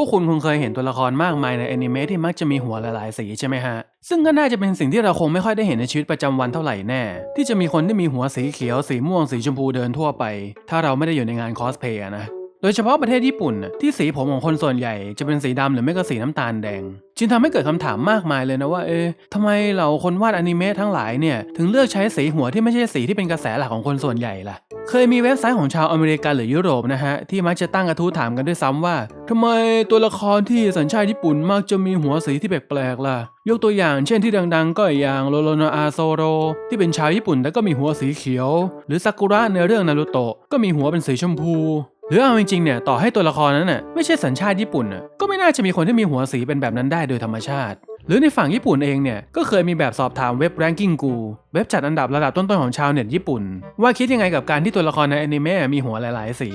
พวกคุณคงเคยเห็นตัวละครมากมายในแอนิเมะที่มักจะมีหัวหลายๆสีใช่ไหมฮะ ซึ่งก็น่าจะเป็นสิ่งที่เราคงไม่ค่อยได้เห็นในชีวิตประจำวันเท่าไหร่แน่ ที่จะมีคนที่มีหัวสีเขียว สีม่วง สีชมพูเดินทั่วไป ถ้าเราไม่ได้อยู่ในงานคอสเพย์นะ โดยเฉพาะประเทศญี่ปุ่นที่สีผมของคนส่วนใหญ่จะเป็นสีดำหรือไม่ก็สีน้ำตาลแดง จึงทำให้เกิดคำถามมากมายเลยนะว่าเอ๊ะทำไมเหล่าคนวาดอนิเมะทั้งหลายเนี่ยถึงเลือกใช้สีหัวที่ไม่ใช่สีที่เป็นกระแสหลักของคนส่วนใหญ่ล่ะ เคยมีเว็บไซต์ของชาวอเมริกันหรือยุโรปนะฮะที่มักจะตั้งกระทู้ถามกันด้วยซ้ำว่าทำไมตัวละครที่สัญชาติญี่ปุ่นมักจะมีหัวสีที่แปลกๆล่ะ ยกตัวอย่างเช่นที่ดังๆ ก็อย่างโรโรนาอาโซโรที่เป็นชาวญี่ปุ่นแต่ก็มีหัวสีเขียว หรือซากุระในเรื่องนารูโตะก็มีหัวเป็นสีชมพู หรือเอาจริงๆเนี่ยต่อให้ตัวละครนั้นน่ะไม่ใช่สัญชาติญี่ปุ่นน่ะก็ไม่น่าจะมีคนที่มีหัวสีเป็นแบบนั้นได้โดยธรรมชาติ หรือในฝั่งญี่ปุ่นเองเนี่ยก็เคยมีแบบสอบถามเว็บ Ranking Go เว็บจัดอันดับระดับต้นๆของชาวเน็ตญี่ปุ่น ว่าคิดยังไงกับการที่ตัวละครในอนิเมะมีหัวหลาย ๆ สี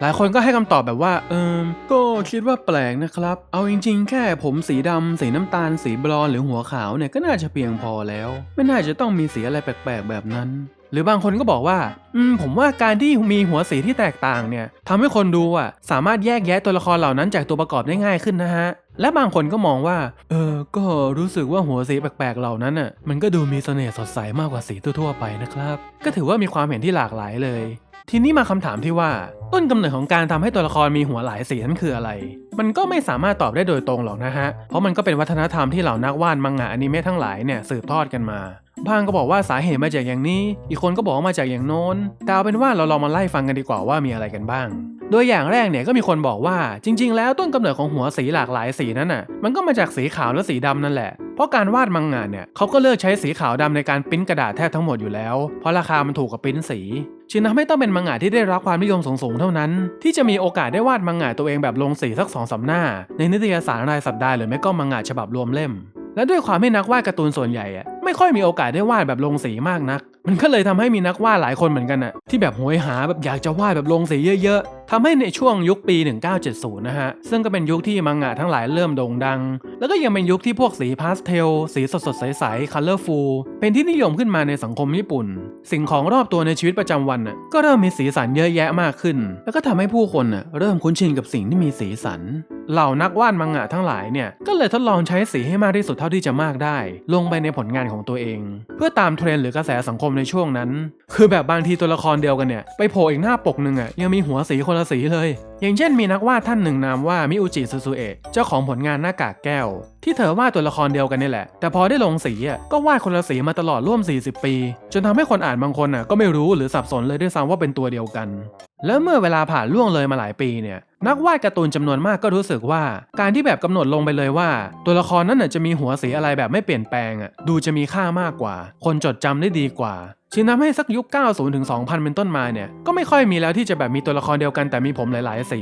หลายคนก็ให้คำตอบแบบว่าเอิมก็คิดว่าแปลกนะครับ เอาจริง ๆ แค่ผมสีดำสีน้ำตาล สีบลอนหรือหัวขาวเนี่ยก็น่าจะเพียงพอแล้ว ไม่น่าจะต้องมีสีอะไรแปลกๆแบบนั้น หรือบางคนก็บอกว่า อืม ผมว่าการที่มีหัวสีที่แตกต่างเนี่ยทำให้คนดูอะ สามารถแยกแยะตัวละครเหล่านั้นจากตัวประกอบได้ง่ายขึ้นนะฮะ และบางคนก็มองว่า เออ ก็รู้สึกว่าหัวสีแปลกๆเหล่านั้นอะ มันก็ดูมีเสน่ห์สดใสมากกว่าสีทั่วๆไปนะครับ ก็ถือว่ามีความเห็นที่หลากหลายเลย ทีนี้มาคำถามที่ว่า ต้นกำเนิดของการทำให้ตัวละครมีหัวหลายสีนั้นคืออะไร มันก็ไม่สามารถตอบได้โดยตรงหรอกนะฮะ เพราะมันก็เป็นวัฒนธรรมที่เหล่านักวาดมังงะอนิเมะทั้งหลายเนี่ยสืบทอดกันมา บางก็บอกว่าสาเหตุมาจากอย่างนี้ อีกคนก็บอกมาจากอย่างโน้น แต่เอาเป็นว่าเราลองมาไล่ฟังกันดีกว่าว่ามีอะไรกันบ้าง โดยอย่างแรกเนี่ยก็มีคนบอกว่าจริง ๆ แล้วต้นกำเนิดของหัวสีหลากหลายสีนั้นน่ะมันก็มาจากสีขาวและสีดำนั่นแหละเพราะการวาดมังงะเนี่ยเขาก็เลือกใช้สีขาวดำในการปริ้นกระดาษแทบทั้งหมดอยู่แล้ว เพราะราคามันถูกกว่าปริ้นสีจึงทำให้ต้องเป็นมังงะที่ได้รับความนิยมสูงๆเท่านั้น ที่จะมีโอกาสได้วาดมังงะตัวเองแบบลงสีสักสองสามหน้า ในนิตยสารรายสัปดาห์หรือไม่ก็มังงะฉบับรวมเล่ม และด้วยความที่นักวาดการ์ตูนส่วนใหญ่อะไม่ค่อยมีโอกาสได้วาดแบบลงสีมากนัก มันก็เลยทำให้มีนักวาดหลายคนเหมือนกันอะที่แบบโหยหาแบบอยากจะวาดแบบลงสีเยอะๆทำให้ในช่วงยุคปี 1970 นะฮะ ซึ่งก็เป็นยุคที่มังงะทั้งหลายเริ่มโด่งดัง แล้วก็ยังเป็นยุคที่พวกสีพาสเทล สีสดๆ ใสๆ คัลเลอร์ฟูล เป็นที่นิยมขึ้นมาในสังคมญี่ปุ่น สิ่งของรอบตัวในชีวิตประจำวันน่ะก็เริ่มมีสีสันเยอะแยะมากขึ้น แล้วก็ทำให้ผู้คนน่ะเริ่มคุ้นชินกับสิ่งที่มีสีสัน เหล่านักวาดมังงะทั้งหลายเนี่ยก็เลยทดลองใช้สีให้มากที่สุดเท่าที่จะมากได้ ลงไปในผลงานของตัวเอง เพื่อตามเทรนหรือกระแสสังคมในช่วงนั้น คือแบบบางทีตัวละครเดียวกันเนี่ยไปโผล่อีกหน้าปกหนึ่งอะยังมีหัวสีคนละสีเลย อย่างเช่นมีนักวาดท่านหนึ่งนามว่ามิอุจิซูซูเอะเจ้าของผลงานหน้ากากแก้ว ที่เธอวาดตัวละครเดียวกันนี่แหละ แต่พอได้ลงสีอะก็วาดคนละสีมาตลอดร่วม 40 ปี จนทำให้คนอ่านบางคนอะก็ไม่รู้หรือสับสนเลยด้วยซ้ำว่าเป็นตัวเดียวกัน แล้วเมื่อเวลาผ่านล่วงเลยมาหลายปีเนี่ยนักวาดการ์ตูนจำนวนมากก็รู้สึกว่า การที่แบบกำหนดลงไปเลยว่า ตัวละครนั้นจะมีหัวสีอะไรแบบไม่เปลี่ยนแปลงอะดูจะมีค่ามากกว่า คนจดจำได้ดีกว่าจึงทำให้สักยุค 90 ถึง 2000 เป็นต้นมาเนี่ยก็ไม่ค่อยมีแล้วที่จะแบบมีตัวละครเดียวกันแต่มีผมหลาย ๆ สี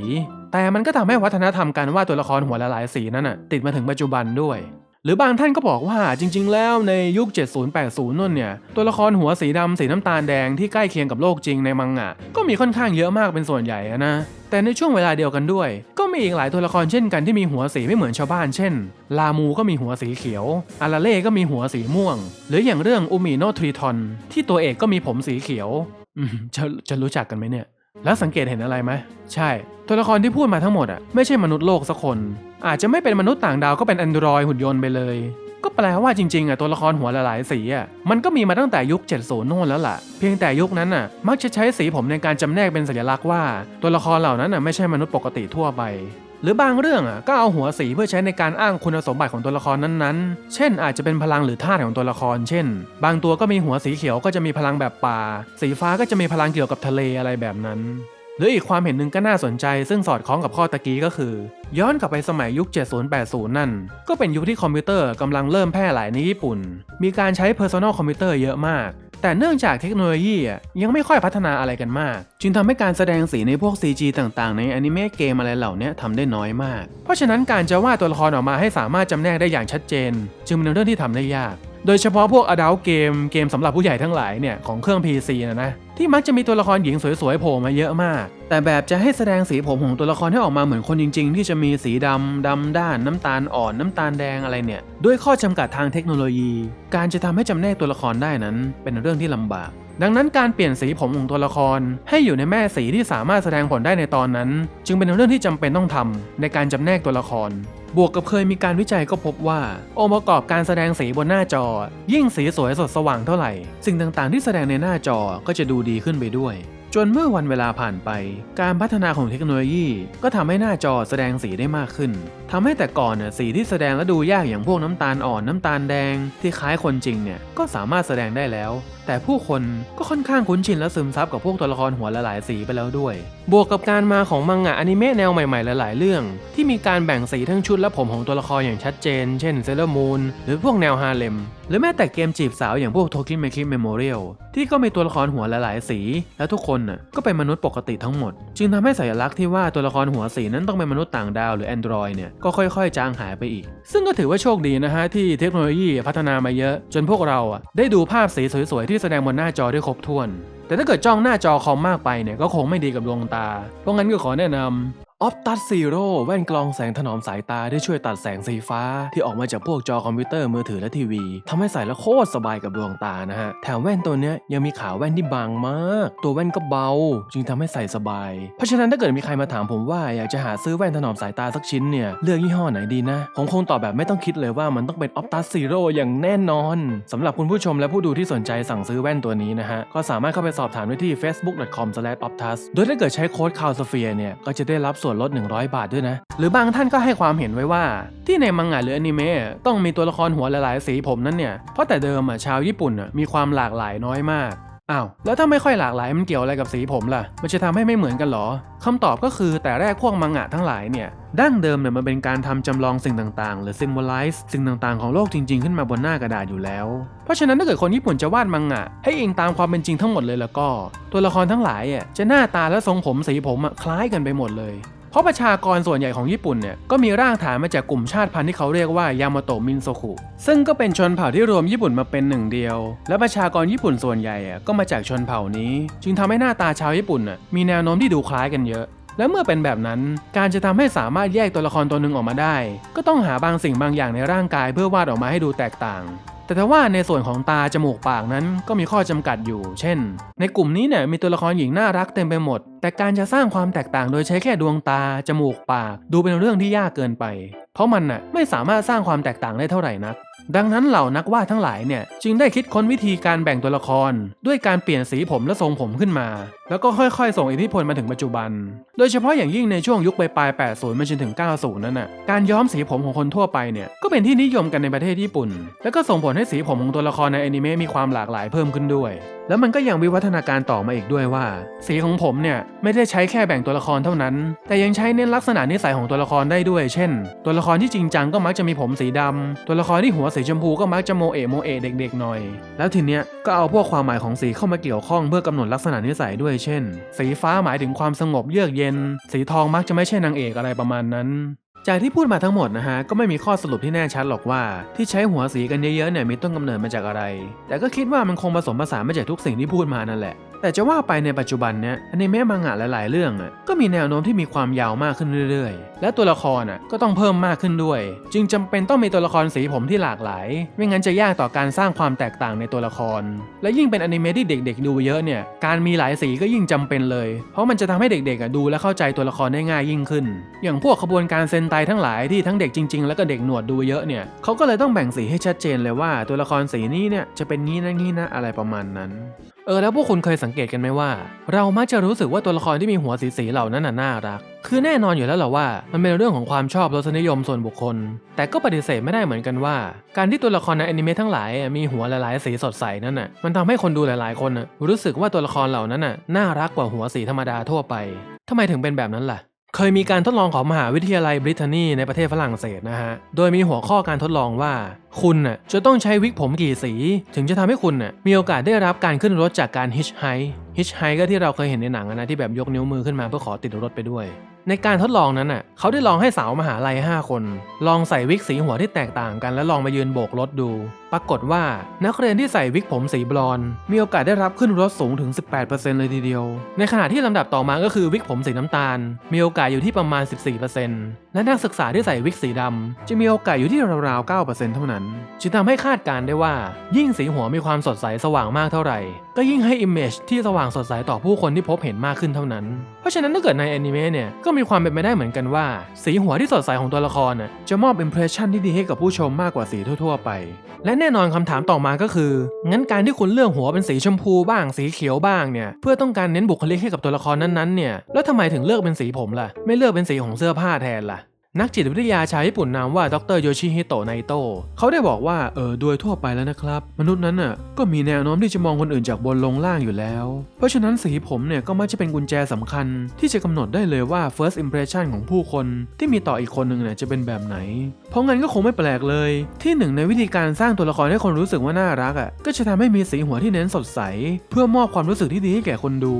แต่มันก็ทำให้วัฒนธรรมการวาดตัวละครหัวละหลายสีนั้นน่ะติดมาถึงปัจจุบันด้วย หรือบางท่านก็บอกว่าจริง ๆ แล้วในยุค 70-80นั่นเนี่ยตัวละครหัวสีดำสีน้ำตาลแดงที่ใกล้เคียงกับโลกจริงในมังงะก็มีค่อนข้างเยอะมากเป็นส่วนใหญ่นะแต่ในช่วงเวลาเดียวกันด้วย ก็มีอีกหลายตัวละครเช่นกันที่มีหัวสีไม่เหมือนชาวบ้านเช่น ลามูก็มีหัวสีเขียว อาราเล่ก็มีหัวสีม่วง หรืออย่างเรื่องอุมิโนทรีทอนที่ตัวเอกก็มีผมสีเขียวจะจะรู้จักกันไหมเนี่ย แล้วสังเกตเห็นอะไรไหมใช่ ตัวละครที่พูดมาทั้งหมดอะไม่ใช่มนุษย์โลกสักคน อาจจะไม่เป็นมนุษย์ต่างดาวก็เป็นแอนดรอยหุ่นยนต์ไปเลย ก็แปลว่าจริงๆอะตัวละครหัวหลายๆสีอะมันก็มีมาตั้งแต่ยุค 70 โน่นแล้วล่ะ เพียงแต่ยุคนั้นอะมักจะใช้สีผมในการจำแนกเป็นสัญลักษณ์ว่า ตัวละครเหล่านั้นอะไม่ใช่มนุษย์ปกติทั่วไป หรือบางเรื่องอะก็เอาหัวสีเพื่อใช้ในการอ้างคุณสมบัติของตัวละครนั้นๆ เช่น อาจจะเป็นพลังหรือธาตุของตัวละคร เช่น บางตัวก็มีหัวสีเขียวก็จะมีพลังแบบป่า สีฟ้าก็จะมีพลังเกี่ยวกับทะเลอะไรแบบนั้น หรืออีกความเห็นหนึ่งก็น่าสนใจซึ่งสอดคล้องกับข้อตะกี้ก็คือ ย้อนกลับไปสมัยยุค 70-80 นั่น ก็เป็นยุคที่คอมพิวเตอร์กำลังเริ่มแพร่หลายในญี่ปุ่น มีการใช้ Personal คอมพิวเตอร์เยอะมาก แต่เนื่องจากเทคโนโลยีอะยังไม่ค่อยพัฒนาอะไรกันมาก จึงทำให้การแสดงสีในพวก CG ต่างๆ ในอนิเมะเกมอะไรเหล่านี้ทำได้น้อยมาก เพราะฉะนั้นการจะวาดตัวละครออกมาให้สามารถจำแนกได้อย่างชัดเจน จึงเป็นเรื่องที่ทำได้ยาก โดยเฉพาะพวก adult เกมเกมสำหรับผู้ใหญ่ทั้งหลายเนี่ยของเครื่อง PC นะนะ ที่มักจะมีตัวละครหญิงสวยๆโผล่มาเยอะมาก แต่แบบจะให้แสดงสีผมของตัวละครให้ออกมาเหมือนคนจริง ๆ ที่จะมีสีดำดำด้านน้ำตาลอ่อนน้ำตาลแดงอะไรเนี่ย ด้วยข้อจำกัดทางเทคโนโลยี การจะทำให้จำแนกตัวละครได้นั้น เป็นเรื่องที่ลำบาก ดังนั้นการเปลี่ยนสีผมของตัวละคร ให้อยู่ในแม่สีที่สามารถแสดงผลได้ในตอนนั้น จึงเป็นเรื่องที่จำเป็นต้องทำในการจำแนกตัวละคร บวกกับเคยมีการวิจัยก็พบว่า องค์ประกอบการแสดงสีบนหน้าจอ ยิ่งสีสวยสดสว่างเท่าไหร่ สิ่งต่างๆ ที่แสดงในหน้าจอก็จะดูดีขึ้นไปด้วยจนเมื่อวันเวลาผ่านไป การพัฒนาของเทคโนโลยี ก็ทำให้หน้าจอแสดงสีได้มากขึ้นทำให้แต่ก่อนน่ะสีที่แสดงและดูยากอย่างพวกน้ำตาลอ่อนน้ำตาลแดง ที่คล้ายคนจริงเนี่ยก็สามารถแสดงได้แล้วแต่ผู้คนก็ค่อนข้างคุ้นชินและซึมซับกับพวกตัวละครหัวละหลายสีไปแล้วด้วย บวกกับการมาของมังงะอนิเมะแนวใหม่ๆหลายๆเรื่อง ที่มีการแบ่งสีทั้งชุดและผมของตัวละครอย่างชัดเจน เช่นเซเลอร์มูนหรือพวกแนวฮาเลมหรือแม้แต่เกมจีบสาวอย่างพวกโทคิเมคิเมโมเรียลที่ก็มีตัวละครหัวหลายๆสี และทุกคนน่ะก็เป็นมนุษย์ปกติทั้งหมด จึงทำให้สัญลักษณ์ที่ว่าตัวละครหัวสีนั้นต้องเป็นมนุษย์ต่างดาวหรือแอนดรอยเนี่ยก็ค่อยๆ จางหายไปอีก ซึ่งก็ถือว่าโชคดีนะฮะที่เทคโนโลยีพัฒนามาเยอะ จนพวกเราอะได้ดูภาพสีสวยๆที่แสดงบนหน้าจอได้ครบถ้วน แต่ถ้าเกิดจ้องหน้าจอคอมมากไปเนี่ยก็คงไม่ดีกับดวงตา เพราะงั้นก็ขอแนะนำ ออ t ตัสซีโร่แว่นกรองแสงถนอมสายตาที่ช่วยตัดแสงสีฟ้า ที่ออกมาจากพวกจอคอมพิวเตอร์มือถือและทีวีทำให้ใส่แล้วโคตรสบายกับดวงตานะฮะ แถมแว่นตัวเนี้ยยังมีขาแว่นที่บางมาก ตัวแว่นก็เบา จึงทำให้ใส่สบาย เพราะฉะนั้นถ้าเกิดมีใครมาถามผมว่าอยากจะหาซื้อแว่นถนอมสายตาสักชิ้นเนี่ยเลือกยี่ห้อไหนดีนะผมคงตอบแบบไม่ต้องคิดเลยว่ามันต้องเป็นออ t ตัสซีโร่อย่างแน่นอนสำหรับคุณผู้ชมและผู้ดูที่สนใจสั่งซื้อแว่นตัวนี้นะฮะก็สามารถเข้าไปสอบถามได้ที่ facebook.com/optus โดยถ้าเกิดใช้โค้ด c o u n s p h e r e เนี่ยก็จะได้รับส่วนลด 100 บาทด้วยนะ หรือบางท่านก็ให้ความเห็นไว้ว่า ที่ในมังงะหรืออนิเมะต้องมีตัวละครหัวหลายๆสีผมนั้นเนี่ยเพราะแต่เดิมอะชาวญี่ปุ่นอะมีความหลากหลายน้อยมากอ้าวแล้วถ้าไม่ค่อยหลากหลายมันเกี่ยวอะไรกับสีผมล่ะ มันจะทำให้ไม่เหมือนกันหรอคำตอบก็คือแต่แรกพวกมังงะทั้งหลายเนี่ยดั้งเดิมเนี่ยมันเป็นการทำจำลองสิ่งต่างๆ หรือ symbolize สิ่งต่างๆของโลกจริงๆ ขึ้นมาบนหน้ากระดาษอยู่แล้ว เพราะฉะนั้นถ้าเกิดคนญี่ปุ่นจะวาดมังงะ ให้อิงตามความเป็นจริงทั้งหมดเลยแล้วก็ ตัวละครทั้งหลายอะจะหน้าตาและทรงผมสีผมอะคล้ายกันไปหมดเลย เพราะประชากรส่วนใหญ่ของญี่ปุ่นเนี่ยก็มีรากฐานมาจากกลุ่มชาติพันธุ์ที่เขาเรียกว่ายามาโตะมินโซคุซึ่งก็เป็นชนเผ่าที่รวมญี่ปุ่นมาเป็นหนึ่งเดียว และประชากรญี่ปุ่นส่วนใหญ่ก็มาจากชนเผ่านี้ จึงทำให้หน้าตาชาวญี่ปุ่นมีแนวโน้มที่ดูคล้ายกันเยอะและเมื่อเป็นแบบนั้น การจะทำให้สามารถแยกตัวละครตัวหนึ่งออกมาได้ ก็ต้องหาบางสิ่งบางอย่างในร่างกายเพื่อวาดออกมาให้ดูแตกต่าง แต่ถ้าว่าในส่วนของตาจมูกปากนั้นก็มีข้อจำกัดอยู่ เช่น ในกลุ่มนี้เนี่ยมีตัวละครหญิงน่ารักเต็มไปหมด แต่การจะสร้างความแตกต่างโดยใช้แค่ดวงตา จมูกปาก ดูเป็นเรื่องที่ยากเกินไป เพราะมันน่ะไม่สามารถสร้างความแตกต่างได้เท่าไหร่นัก ดังนั้นเหล่านักวาดทั้งหลายเนี่ยจึงได้คิดค้นวิธีการแบ่งตัวละคร ด้วยการเปลี่ยนสีผมและทรงผมขึ้นมา แล้วก็ค่อยๆ ส่งอิทธิพลมาถึงปัจจุบัน โดยเฉพาะอย่างยิ่งในช่วงยุคปลายๆ80มาจนถึง 90 นั้นน่ะการย้อมสีผมของคนทั่วไปเนี่ยก็เป็นที่นิยมกันในประเทศญี่ปุ่น แล้วก็ส่งผลให้สีผมของตัวละครในแอนิเมะมีความหลากหลายเพิ่มขึ้นด้วยแล้วมันก็ยังวิวัฒนาการต่อมาอีกด้วยว่า สีของผมเนี่ยไม่ได้ใช้แค่แบ่งตัวละครเท่านั้น แต่ยังใช้เน้นลักษณะนิสัยของตัวละครได้ด้วย เช่น ตัวละครที่จริงจังก็มักจะมีผมสีดำตัวละครที่หัวสีชมพูก็มักจะโมเอะโมเอะเด็กๆหน่อย แล้วทีเนี้ยก็เอาพวกความหมายของสีเข้ามาเกี่ยวข้องเพื่อกำหนดลักษณะนิสัยด้วยเช่น สีฟ้าหมายถึงความสงบเยือกเย็น สีทองมักจะไม่ใช่นางเอกอะไรประมาณนั้น จากที่พูดมาทั้งหมดนะฮะก็ไม่มีข้อสรุปที่แน่ชัดหรอกว่าที่ใช้หัวสีกันเยอะๆเนี่ยมีต้นกำเนิดมาจากอะไร แต่ก็คิดว่ามันคงผสมผสานมาจากทุกสิ่งที่พูดมานั่นแหละ แต่จะว่าไปในปัจจุบันเนี้ยอนิเมะมังงะหลายๆเรื่องอะก็มีแนวโน้มที่มีความยาวมากขึ้นเรื่อยๆ และตัวละครอะก็ต้องเพิ่มมากขึ้นด้วย จึงจำเป็นต้องมีตัวละครสีผมที่หลากหลาย ไม่งั้นจะยากต่อการสร้างความแตกต่างในตัวละคร และยิ่งเป็นอนิเมะที่เด็ก ๆ ดูเยอะเนี่ยการมีหลายสีก็ยิ่งจำเป็นเลย เพราะมันจะทำให้เด็กๆอะดูและเข้าใจตัวละครได้ง่ายยิ่งขึ้น อย่างพวกขบวนการเซนไตทั้งหลายที่ทั้งเด็กจริง ๆ แล้วก็เด็กหนวดดูเยอะเนี่ยเขาก็เลยต้องแบ่งสีให้ชัดเจนเลยว่าตัวละครสีนี้เนี่ยจะเป็นงี้นะงี้นะอะไรประมาณนั้น เออแล้วพวกคุณเคยสังเกตกันไหมว่า เรามักจะรู้สึกว่าตัวละครที่มีหัวสีสีๆเหล่านั้นน่ะน่ารัก คือแน่นอนอยู่แล้วแหละว่า มันเป็นเรื่องของความชอบรสนิยมส่วนบุคคล แต่ก็ปฏิเสธไม่ได้เหมือนกันว่า การที่ตัวละครในอนิเมะทั้งหลายมีหัวหลายๆสีสดใสนั้นน่ะมันทำให้คนดูหลายๆ คนรู้สึกว่าตัวละครเหล่านั้นน่ะน่ารักกว่าหัวสีธรรมดาทั่วไปทำไมถึงเป็นแบบนั้นล่ะ เคยมีการทดลองของมหาวิทยาลัยบริเตนนีในประเทศฝรั่งเศสนะฮะ โดยมีหัวข้อการทดลองว่า คุณน่ะจะต้องใช้วิกผมกี่สี ถึงจะทำให้คุณน่ะมีโอกาสได้รับการขึ้นรถจากการฮิชไฮฮิชไฮก็ที่เราเคยเห็นในหนังนะที่แบบยกนิ้วมือขึ้นมาเพื่อขอติดรถไปด้วย ในการทดลองนั้นน่ะเขาได้ลองให้สาวมหาลัย 5 คน ลองใส่วิกสีหัวที่แตกต่างกัน แล้วลองมายืนโบกรถดู ปรากฏว่านักเรียนที่ใส่วิกผมสีบลอนมีโอกาสได้รับขึ้นรถสูงถึง 18%เลยทีเดียว ในขณะที่ลำดับต่อมาก็คือวิกผมสีน้ำตาล มีโอกาสอยู่ที่ประมาณ 14%และนักศึกษาที่ใส่วิกสีดำจะมีโอกาสอยู่ที่ราวๆ 9%เท่านั้น จึงทำให้คาดการได้ว่า ยิ่งสีหัวมีความสดใสสว่างมากเท่าไหร่ ก็ยิ่งให้ Image ที่สว่างสดใสต่อผู้คนที่พบเห็นมากขึ้นเท่านั้น เพราะฉะนั้นถ้าเกิดในแอนิเมะเนี่ยก็มีความเป็นไปได้เหมือนกันว่า สีหัวที่สดใสของตัวละครจะมอบอิมเพรสชันที่ดีให้กับผู้ชมมากกว่าสีทั่ว ๆ ไป และแแน่นอนคำถามต่อมาก็คือ งั้นการที่คุณเลือกหัวเป็นสีชมพูบ้างสีเขียวบ้างเนี่ยเพื่อต้องการเน้นบุคลิกให้กับตัวละครนั้นๆเนี่ยแล้วทำไมถึงเลือกเป็นสีผมล่ะ ไม่เลือกเป็นสีของเสื้อผ้าแทนล่ะ นักจิตวิทยาชาวญี่ปุ่นนามว่าดรโยชิฮิโตะไนโตะเขาได้บอกว่าเออโดยทั่วไปแล้วนะครับ มนุษย์นั้นน่ะก็มีแนวโน้มที่จะมองคนอื่นจากบนลงล่างอยู่แล้ว เพราะฉะนั้นสีผมเนี่ยก็มักจะเป็นกุญแจสำคัญ ที่จะกำหนดได้เลยว่า first impression ของผู้คนที่มีต่ออีกคนหนึ่งเนี่ยจะเป็นแบบไหน เพราะงั้นก็คงไม่แปลกเลย ที่หนึ่งในวิธีการสร้างตัวละครให้คนรู้สึกว่าน่ารักอะก็จะทำให้มีสีหัวที่เน้นสดใส เพื่อมอบความรู้สึกที่ดีให้แก่คนดู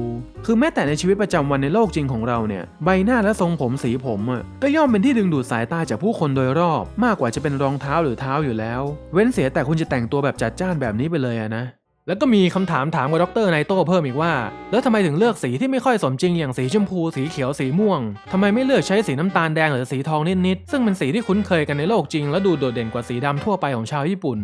คือแม้แต่ในชีวิตประจำวันในโลกจริงของเราเนี่ยใบหน้าและทรงผมสีผมอะก็ย่อมเป็นที่ดึงดูดสายตาจากผู้คนโดยรอบ มากกว่าจะเป็นรองเท้าหรือเท้าอยู่แล้ว เว้นเสียแต่คุณจะแต่งตัวแบบจัดจ้านแบบนี้ไปเลยอะนะ แล้วก็มีคำถามถามกับดรไนโต้เพิ่มอีกว่า แล้วทำไมถึงเลือกสีที่ไม่ค่อยสมจริงอย่างสีชมพู สีเขียวสีม่วงทำไมไม่เลือกใช้สีน้ำตาลแดงหรือสีทองนิดๆซึ่งเป็นสีที่คุ้นเคยกันในโลกจริง และดูโดดเด่นกว่าสีดำทั่วไปของชาวญี่ปุ่น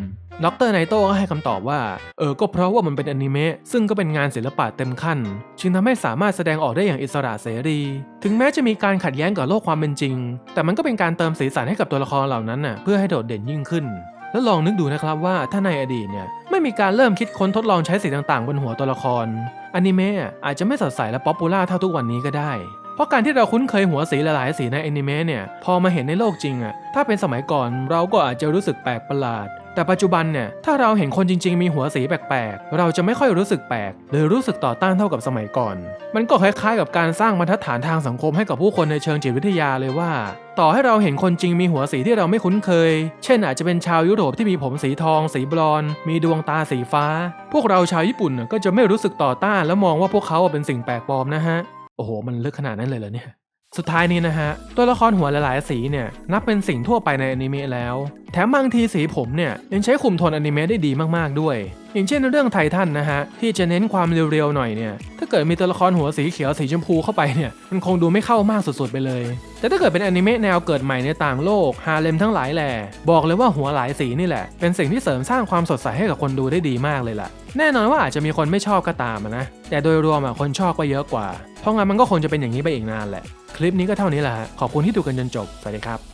ดรไนโต้ก็ให้คำตอบว่า เออ ก็เพราะว่ามันเป็นอนิเมะซึ่งก็เป็นงานศิลปะเต็มขั้น จึงทำให้สามารถแสดงออกได้อย่างอิสระเสรี ถึงแม้จะมีการขัดแย้งกับโลกความเป็นจริง แต่มันก็เป็นการเติมสีสันให้กับตัวละครเหล่านั้นน่ะเพื่อให้โดดเด่นยิ่งขึ้น แล้วลองนึกดูนะครับว่าถ้าในอดีตเนี่ยไม่มีการเริ่มคิดค้นทดลองใช้สีต่างๆ บนหัวตัวละครอนิเมะอาจจะไม่สดใสและป๊อปปูล่าเท่าทุกวันนี้ก็ได้ ราะการที่เราคุ้นเคยหัวสีหลายๆสีในแอนิเมะเนี่ยพอมาเห็นในโลกจริงอะถ้าเป็นสมัยก่อนเราก็อาจจะรู้สึกแปลกประหลาด แต่ปัจจุบันเนี่ยถ้าเราเห็นคนจริง ๆ มีหัวสีแปลกๆ เราจะไม่ค่อยรู้สึกแปลกหรือรู้สึกต่อต้านเท่ากับสมัยก่อน มันก็คล้ายๆ กับการสร้างบรรทัดฐานทางสังคมให้กับผู้คนในเชิงจิตวิทยาเลยว่า ต่อให้เราเห็นคนจริงมีหัวสีที่เราไม่คุ้นเคย เช่นอาจจะเป็นชาวยุโรปที่มีผมสีทอง สีบลอนด์มีดวงตาสีฟ้า พวกเราชาวญี่ปุ่นน่ะก็จะไม่รู้สึกต่อต้านและมองว่าพวกเขาเป็นสิ่งแปลกปลอมนะฮะ อ้โห มันลึกขนาดนั้นเลยเหรอเนี่ย สุดท้ายนี้นะฮะ ตัวละครหัวหลาย ๆ สีเนี่ย นับเป็นสิ่งทั่วไปในอนิเมะแล้ว แถมบางทีสีผมเนี่ย ยังใช้คุมโทนอนิเมะได้ดีมาก ๆ ด้วย อย่างเช่นเรื่องไททันนะฮะที่จะเน้นความเรียวๆหน่อยเนี่ยถ้าเกิดมีตัวละครหัวสีเขียวสีชมพูเข้าไปเนี่ยมันคงดูไม่เข้ามากสุดๆไปเลย แต่ถ้าเกิดเป็นอนิเมะแนวเกิดใหม่ในต่างโลกฮาเลมทั้งหลายแหล่บอกเลยว่าหัวหลายสีนี่แหละ เป็นสิ่งที่เสริมสร้างความสดใสให้กับคนดูได้ดีมากเลยล่ะ แน่นอนว่าอาจจะมีคนไม่ชอบก็ตามนะแต่โดยรวมอะคนชอบก็เยอะกว่า เพราะงั้นมันก็คงจะเป็นอย่างนี้ไปอีกนานแหละ คลิปนี้ก็เท่านี้แหละฮะขอบคุณที่ดูกันจนจบสวัสดีครับ